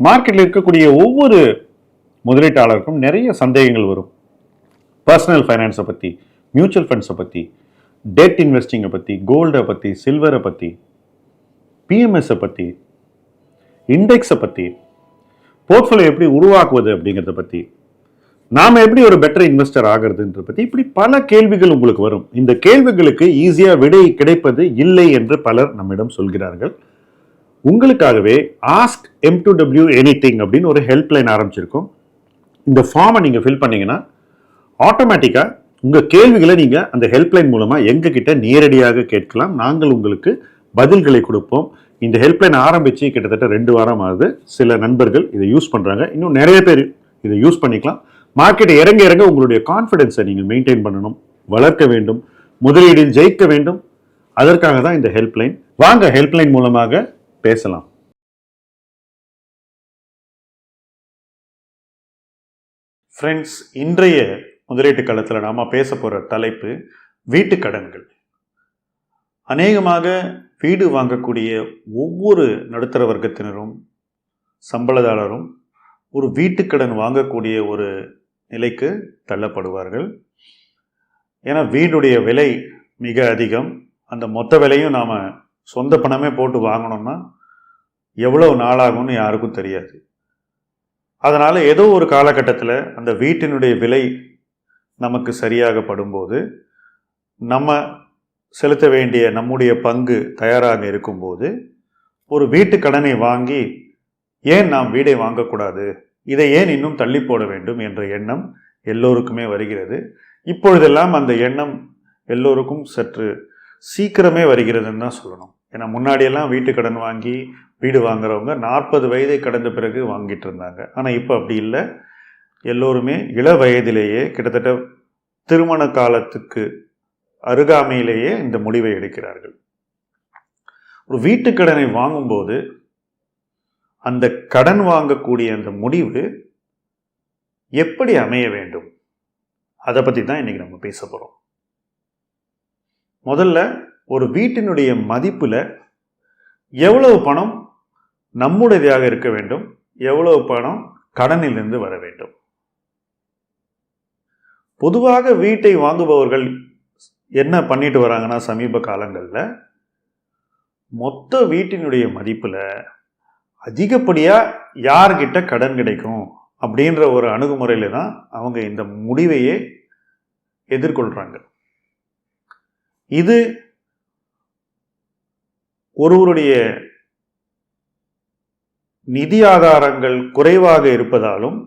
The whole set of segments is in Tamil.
மார்க்கெட்டில் இருக்கக்கூடிய ஒவ்வொரு முதலீட்டாளருக்கும் நிறைய சந்தேகங்கள் வரும். பர்சனல் ஃபைனான்ஸை பற்றி மியூச்சுவல் ஃபண்ட்ஸை பற்றி டெட் இன்வெஸ்டிங்கை பற்றி கோல்டை பற்றி சில்வரை பற்றி பிஎம்எஸை பற்றி இண்டெக்ஸை பற்றி போர்ட்ஃபோலியோ எப்படி உருவாக்குவது அப்படிங்கிறத பற்றி நாம் எப்படி ஒரு பெட்டர் இன்வெஸ்டர் ஆகிறதுன்றத பற்றி இப்படி பல கேள்விகள் உங்களுக்கு வரும். இந்த கேள்விகளுக்கு ஈஸியாக விடை கிடைப்பது இல்லை என்று பலர் நம்மிடம் சொல்கிறார்கள். உங்களுக்காகவே ask M to W anything அப்படின்னு ஒரு ஹெல்ப்லைன் ஆரம்பிச்சிருக்கோம். இந்த ஃபார்மை நீங்கள் ஃபில் பண்ணிங்கன்னா ஆட்டோமேட்டிக்காக உங்கள் கேள்விகளை நீங்கள் அந்த ஹெல்ப்லைன் மூலமாக எங்ககிட்ட நேரடியாக கேட்கலாம். நாங்கள் உங்களுக்கு பதில்களை கொடுப்போம். இந்த ஹெல்ப்லைன் ஆரம்பித்து கிட்டத்தட்ட ரெண்டு வாரம் ஆகுது. சில நண்பர்கள் இதை யூஸ் பண்ணுறாங்க இன்னும் நிறைய பேர் இதை யூஸ் பண்ணிக்கலாம். மார்க்கெட் இறங்க இறங்க உங்களுடைய கான்ஃபிடென்ஸை நீங்கள் மெயின்டைன் பண்ணணும். வளர்க்க வேண்டும். முதலீடில் ஜெயிக்க வேண்டும். அதற்காக தான் இந்த ஹெல்ப்லைன் வாங்க ஹெல்ப்லைன் மூலமாக பேசலாம். ஃப்ரெண்ட்ஸ் இன்றைய முதலீட்டு காலத்தில் நாம் பேச போகிற தலைப்பு வீட்டு கடன்கள். அநேகமாக வீடு வாங்கக்கூடிய ஒவ்வொரு நடுத்தர வர்க்கத்தினரும் சம்பளதாரரும் ஒரு வீட்டுக்கடன் வாங்கக்கூடிய ஒரு நிலைக்கு தள்ளப்படுவார்கள். ஏன்னா வீடுடைய விலை மிக அதிகம். அந்த மொத்த விலையும் நாம் சொந்த பணமே போட்டு வாங்கினோம்னா எவ்வளவு நாளாகும்னு யாருக்கும் தெரியாது. அதனால் ஏதோ ஒரு காலகட்டத்தில் அந்த வீட்டினுடைய விலை நமக்கு சரியாக படும்போது நம்ம செலுத்த வேண்டிய நம்முடைய பங்கு தயாராக இருக்கும்போது ஒரு வீட்டு கடனை வாங்கி ஏன் நாம் வீடை வாங்கக்கூடாது? இதை ஏன் இன்னும் தள்ளி போட வேண்டும் என்ற எண்ணம் எல்லோருக்குமே வருகிறது. இப்பொழுதெல்லாம் அந்த எண்ணம் எல்லோருக்கும் சற்று சீக்கிரமே வருகிறதுன்னு தான் சொல்லணும். ஏன்னா முன்னாடியெல்லாம் வீட்டு கடன் வாங்கி வீடு வாங்குறவங்க நாற்பது வயதை கடந்த பிறகு வாங்கிட்டு இருந்தாங்க. ஆனால் இப்போ அப்படி இல்லை. எல்லோருமே இள வயதிலேயே கிட்டத்தட்ட திருமண காலத்துக்கு அருகாமையிலேயே இந்த முடிவை எடுக்கிறார்கள். ஒரு வீட்டு கடனை வாங்கும்போது அந்த கடன் வாங்கக்கூடிய அந்த முடிவு எப்படி அமைய வேண்டும்? அதை பற்றி தான் இன்றைக்கி நம்ம பேச போகிறோம் முதல்ல ஒரு வீட்டினுடைய மதிப்பில் எவ்வளவு பணம் நம்முடையதாக இருக்க வேண்டும். எவ்வளவு பணம் கடனிலிருந்து வர வேண்டும். பொதுவாக வீட்டை வாங்குபவர்கள் என்ன பண்ணிட்டு வராங்கன்னா சமீப காலங்களில் மொத்த வீட்டினுடைய மதிப்பில் அதிகப்படியாக யார்கிட்ட கடன் கிடைக்கும் அப்படின்ற ஒரு அணுகுமுறையில் தான் அவங்க இந்த முடிவையே எதிர்கொள்கிறாங்க இது ஒருவருடைய நிதி ஆதாரங்கள் குறைவாக இருப்பதாலும்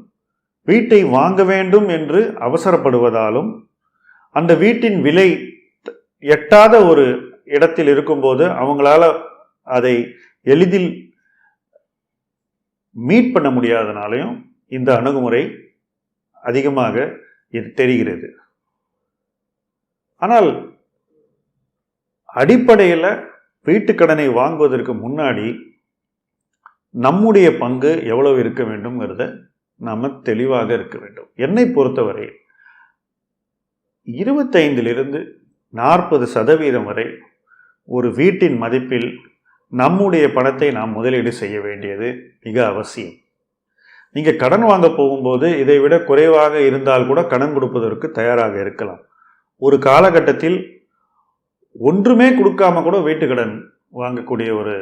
வீட்டை வாங்க வேண்டும் என்று அவசரப்படுவதாலும் அந்த வீட்டின் விலை எட்டாத ஒரு இடத்தில் இருக்கும்போது அவங்களால அதை எளிதில் மீட் பண்ண முடியாதனாலையும் இந்த அணுகுமுறை அதிகமாக இது தெரிகிறது. ஆனால் அடிப்படையில் வீட்டுக்கடனை வாங்குவதற்கு முன்னாடி நம்முடைய பங்கு எவ்வளவு இருக்க வேண்டும்ங்கிறத நாம் தெளிவாக இருக்க வேண்டும். என்னை பொறுத்தவரை இருபத்தைந்திலிருந்து நாற்பது சதவீதம் வரை ஒரு வீட்டின் மதிப்பில் நம்முடைய பணத்தை நாம் முதலீடு செய்ய வேண்டியது மிக அவசியம். நீங்கள் கடன் வாங்க போகும்போது இதை விட குறைவாக இருந்தால் கூட கடன் கொடுப்பதற்கு தயாராக இருக்கலாம். ஒரு காலகட்டத்தில் ஒன்றுமே கொடுக்காம கூட வீட்டு கடன் வாங்கக்கூடிய ஒரு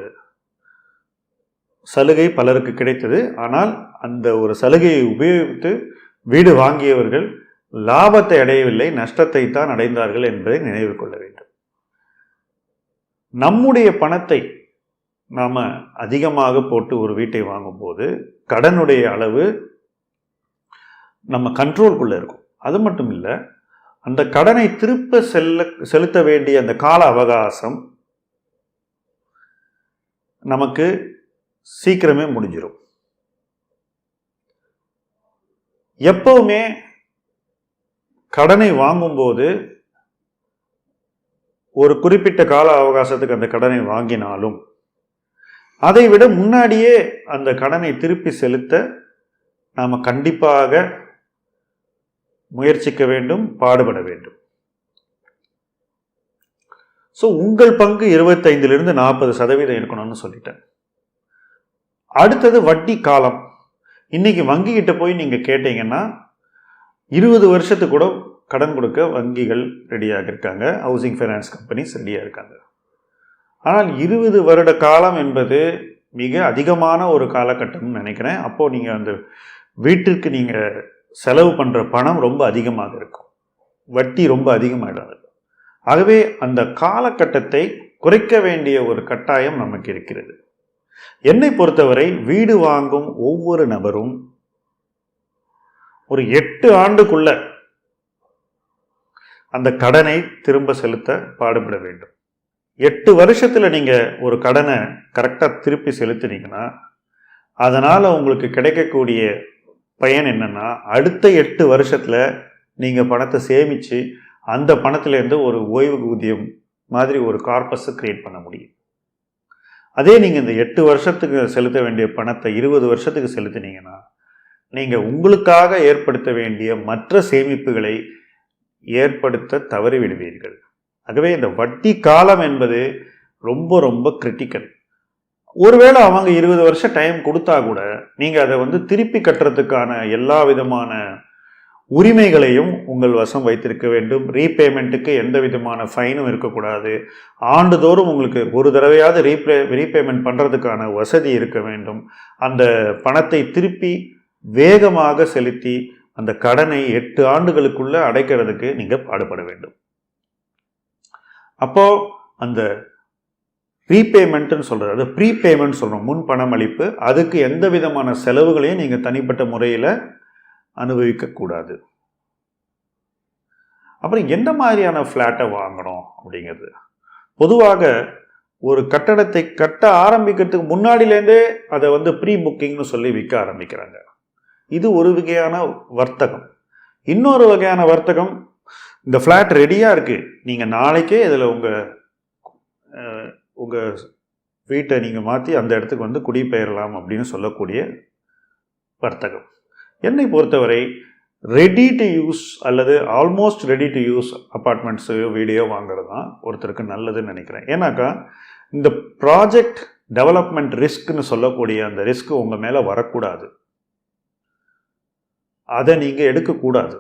சலுகை பலருக்கு கிடைத்தது. ஆனால் அந்த ஒரு சலுகையை உபயோகித்து வீடு வாங்கியவர்கள் லாபத்தை அடையவில்லை நஷ்டத்தை தான் அடைந்தார்கள் என்பதை நினைவு கொள்ள வேண்டும். நம்முடைய பணத்தை நாம் அதிகமாக போட்டு ஒரு வீட்டை வாங்கும்போது கடனுடைய அளவு நம்ம கண்ட்ரோல்குள்ளே இருக்கும். அது மட்டும் இல்லை அந்த கடனை திருப்ப செல்ல செலுத்த வேண்டிய அந்த கால அவகாசம் நமக்கு சீக்கிரமே முடிஞ்சிடும் எப்பவுமே கடனை வாங்கும்போது ஒரு குறிப்பிட்ட கால அவகாசத்துக்கு அந்த கடனை வாங்கினாலும் அதை விட முன்னாடியே அந்த கடனை திருப்பி செலுத்த நாம் கண்டிப்பாக முயற்சிக்க வேண்டும் பாடுபட வேண்டும். ஸோ உங்கள் பங்கு இருபத்தைந்திலிருந்து நாற்பது சதவீதம் இருக்கணும்னு சொல்லிட்டேன். அடுத்தது வட்டி காலம். இன்றைக்கி வங்கிக்கிட்ட போய் நீங்கள் கேட்டீங்கன்னா இருபது வருஷத்துக்கு கூட கடன் கொடுக்க வங்கிகள் ரெடியாக இருக்காங்க. ஹவுசிங் ஃபைனான்ஸ் கம்பெனிஸ் ரெடியாக இருக்காங்க. ஆனால் இருபது வருட காலம் என்பது மிக அதிகமான ஒரு காலகட்டம்னு நினைக்கிறேன். அப்போது நீங்கள் அந்த வீட்டிற்கு நீங்கள் செலவு பண்ணுற பணம் ரொம்ப அதிகமாக இருக்கும். வட்டி ரொம்ப அதிகமாகிடாது ஆகவே அந்த காலகட்டத்தை குறைக்க வேண்டிய ஒரு கட்டாயம் நமக்கு இருக்கிறது. என்னை பொறுத்தவரை வீடு வாங்கும் ஒவ்வொரு நபரும் ஒரு எட்டு ஆண்டுக்குள்ள அந்த கடனை திரும்ப செலுத்த பாடுபட வேண்டும். எட்டு வருஷத்தில் நீங்கள் ஒரு கடனை கரெக்டாக திருப்பி செலுத்தினீங்கன்னா அதனால் உங்களுக்கு கிடைக்கக்கூடிய பயன் என்னென்னா அடுத்த எட்டு வருஷத்தில் நீங்கள் பணத்தை சேமித்து அந்த பணத்திலேருந்து ஒரு ஓய்வு ஊதியம் மாதிரி ஒரு கார்பஸை க்ரியேட் பண்ண முடியும். அதே நீங்கள் இந்த எட்டு வருஷத்துக்கு செலுத்த வேண்டிய பணத்தை இருபது வருஷத்துக்கு செலுத்தினீங்கன்னா நீங்கள் உங்களுக்காக ஏற்படுத்த வேண்டிய மற்ற சேமிப்புகளை ஏற்படுத்த தவறிவிடுவீர்கள். ஆகவே இந்த வட்டி காலம் என்பது ரொம்ப ரொம்ப கிரிட்டிக்கல் ஒருவேளை அவங்க இருபது வருஷம் டைம் கொடுத்தா கூட நீங்கள் அதை வந்து திருப்பி கட்டுறதுக்கான எல்லா விதமான உரிமைகளையும் உங்கள் வசம் வைத்திருக்க வேண்டும். ரீபேமெண்ட்டுக்கு எந்த விதமான ஃபைனும் இருக்கக்கூடாது. ஆண்டுதோறும் உங்களுக்கு ஒரு தடவையாவது ரீபே ரீபேமெண்ட் பண்ணுறதுக்கான வசதி இருக்க வேண்டும். அந்த பணத்தை திருப்பி வேகமாக செலுத்தி அந்த கடனை எட்டு ஆண்டுகளுக்குள்ளே அடைக்கிறதுக்கு நீங்கள் பாடுபட வேண்டும். அப்போது அந்த ப்ரீபேமெண்ட்டுன்னு சொல்கிறது அது ப்ரீபேமெண்ட் சொல்கிறோம் முன் பணம் அளிப்பு அதுக்கு எந்த விதமான செலவுகளையும் நீங்கள் தனிப்பட்ட முறையில் அனுபவிக்கக்கூடாது. அப்புறம் எந்த மாதிரியான ஃப்ளாட்டை வாங்கணும் அப்படிங்கிறது. பொதுவாக ஒரு கட்டடத்தை கட்ட ஆரம்பிக்கிறதுக்கு முன்னாடியிலேருந்தே அதை வந்து ப்ரீ புக்கிங்னு சொல்லி விற்க ஆரம்பிக்கிறாங்க. இது ஒரு வகையான வர்த்தகம். இன்னொரு வகையான வர்த்தகம் இந்த ஃப்ளாட் ரெடியாக இருக்குது நீங்கள் நாளைக்கே இதில் உங்கள் உங்கள் வீட்டை நீங்கள் மாற்றி அந்த இடத்துக்கு வந்து குடிபெயரலாம் அப்படின்னு சொல்லக்கூடிய வர்த்தகம். என்னை பொறுத்தவரை ரெடி டு யூஸ் அல்லது almost ready to use apartments video வாங்குறது தான் ஒருத்தருக்கு நல்லதுன்னு நினைக்கிறேன். ஏன்னாக்கா இந்த ப்ராஜெக்ட் டெவலப்மெண்ட் ரிஸ்க்னு சொல்லக்கூடிய அந்த ரிஸ்க் உங்கள் மேலே வரக்கூடாது. அதை நீங்கள் எடுக்கக்கூடாது.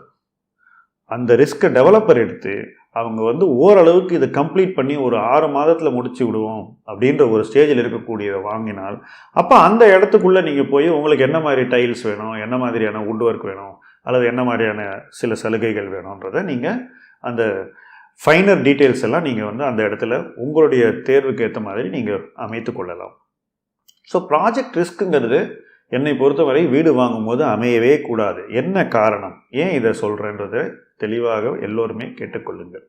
அந்த ரிஸ்க்கை டெவலப்பர் எடுத்து அவங்க வந்து ஓரளவுக்கு இதை கம்ப்ளீட் பண்ணி ஒரு ஆறு மாதத்தில் முடிச்சு விடுவோம் அப்படின்ற ஒரு ஸ்டேஜில் இருக்கக்கூடியதை வாங்கினால் அப்போ அந்த இடத்துக்குள்ளே நீங்கள் போய் உங்களுக்கு என்ன மாதிரி டைல்ஸ் வேணும் என்ன மாதிரியான வுட் ஒர்க் வேணும் அல்லது என்ன மாதிரியான சில சலுகைகள் வேணுன்றதை நீங்கள் அந்த ஃபைனர் டீட்டெயில்ஸ் எல்லாம் நீங்கள் வந்து அந்த இடத்துல உங்களுடைய தேர்வுக்கு ஏற்ற மாதிரி நீங்கள் அமைத்து கொள்ளலாம். ஸோ ப்ராஜெக்ட் ரிஸ்க்குங்கிறது என்னை பொறுத்தவரை வீடு வாங்கும்போது அமையவே கூடாது. என்ன காரணம்? ஏன் இதை சொல்கிறேன்றதை தெளிவாக எல்லோருமே கேட்டுக்கொள்ளுங்கள்.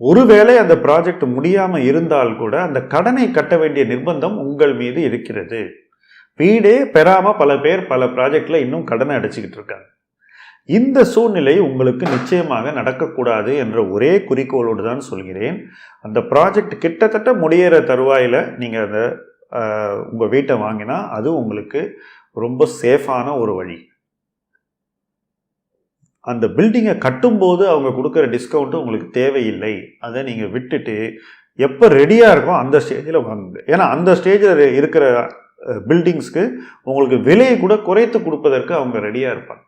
ஒருவேளை அந்த ப்ராஜெக்ட் முடியாமல் இருந்தால் கூட அந்த கடனை கட்ட வேண்டிய நிர்பந்தம் உங்கள் மீது இருக்கிறது. வீடே பெறாமல் பல பேர் பல ப்ராஜெக்டில் இன்னும் கடனை அடைச்சிக்கிட்டு இருக்காங்க. இந்த சூழ்நிலை உங்களுக்கு நிச்சயமாக நடக்கக்கூடாது என்ற ஒரே குறிக்கோளோடு தான் சொல்கிறேன். அந்த ப்ராஜெக்ட் கிட்டத்தட்ட முடியிற தருவாயில் நீங்கள் அந்த உங்கள் வீட்டை வாங்கினா அது உங்களுக்கு ரொம்ப சேஃபான ஒரு வழி. அந்த பில்டிங்கை கட்டும்போது அவங்க கொடுக்குற டிஸ்கவுண்ட்டு உங்களுக்கு தேவையில்லை. அதை நீங்கள் விட்டுட்டு எப்போ ரெடியாக இருக்கோ அந்த ஸ்டேஜில் வாங்குங்க ஏன்னா அந்த ஸ்டேஜில் இருக்கிற பில்டிங்ஸ்க்கு உங்களுக்கு விலையை கூட குறைத்து கொடுப்பதற்கு அவங்க ரெடியாக இருப்பாங்க.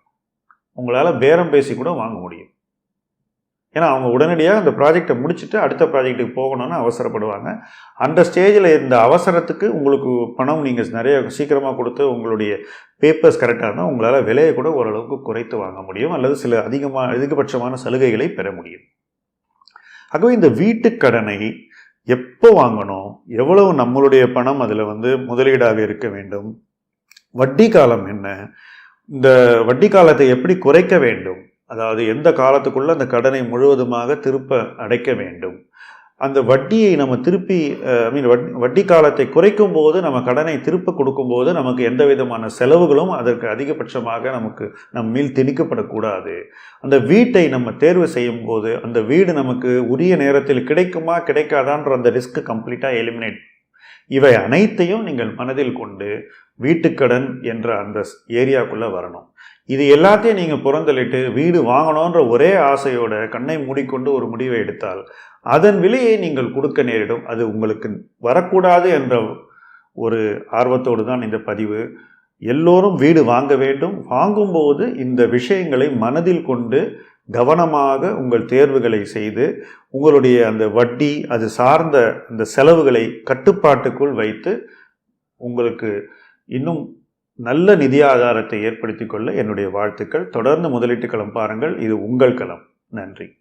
உங்களால் பேரம் பேசி கூட வாங்க முடியும். ஏன்னா அவங்க உடனடியாக அந்த ப்ராஜெக்டை முடிச்சுட்டு அடுத்த ப்ராஜெக்ட்டுக்கு போகணும்னு அவசரப்படுவாங்க. அந்த ஸ்டேஜில் இந்த அவசரத்துக்கு உங்களுக்கு பணம் நீங்கள் நிறைய சீக்கிரமாக கொடுத்து உங்களுடைய பேப்பர்ஸ் கரெக்டாக இருந்தால் உங்களால் விலையை கூட ஓரளவுக்கு குறைத்து வாங்க முடியும் அல்லது சில அதிகமாக அதிகபட்சமான சலுகைகளை பெற முடியும். ஆகவே இந்த வீட்டுக்கடனை எப்போ வாங்கணும் எவ்வளவு நம்மளுடைய பணம் அதில் வந்து முதலீடாக இருக்க வேண்டும் வட்டி காலம் என்ன இந்த வட்டி காலத்தை எப்படி குறைக்க வேண்டும் அதாவது எந்த காலத்துக்குள்ளே அந்த கடனை முழுவதுமாக திருப்ப அடைக்க வேண்டும். அந்த வட்டியை நம்ம திருப்பி ஐ மீன் வட்டி வட்டி காலத்தை குறைக்கும் போது நம்ம கடனை திருப்ப கொடுக்கும்போது நமக்கு எந்த விதமான செலவுகளும் அதற்கு அதிகபட்சமாக நமக்கு நம் மீள் திணிக்கப்படக்கூடாது. அந்த வீட்டை நம்ம தேர்வு செய்யும் போது அந்த வீடு நமக்கு உரிய நேரத்தில் கிடைக்குமா கிடைக்காதான்ற அந்த ரிஸ்க் கம்ப்ளீட்டாக எலிமினேட் இவை அனைத்தையும் நீங்கள் மனதில் கொண்டு வீட்டுக்கடன் என்ற அந்த ஏரியாக்குள்ளே வரணும். இது எல்லாத்தையும் நீங்கள் புறந்தள்ளிட்டு வீடு வாங்கணுன்ற ஒரே ஆசையோட கண்ணை மூடிக்கொண்டு ஒரு முடிவை எடுத்தால் அதன் விலையை நீங்கள் கொடுக்க நேரிடும். அது உங்களுக்கு வரக்கூடாது என்ற ஒரு ஆர்வத்தோடு தான் இந்த பதிவு. எல்லோரும் வீடு வாங்க வேண்டும். வாங்கும்போது இந்த விஷயங்களை மனதில் கொண்டு கவனமாக உங்கள் தேர்வுகளை செய்து உங்களுடைய அந்த வட்டி அது சார்ந்த அந்த செலவுகளை கட்டுப்பாட்டுக்குள் வைத்து உங்களுக்கு இன்னும் நல்ல நிதி ஆதாரத்தை ஏற்படுத்தி கொள்ள என்னுடைய வாழ்த்துக்கள். தொடர்ந்து முதலீட்டு களம் பாருங்கள். இது உங்கள் களம். நன்றி.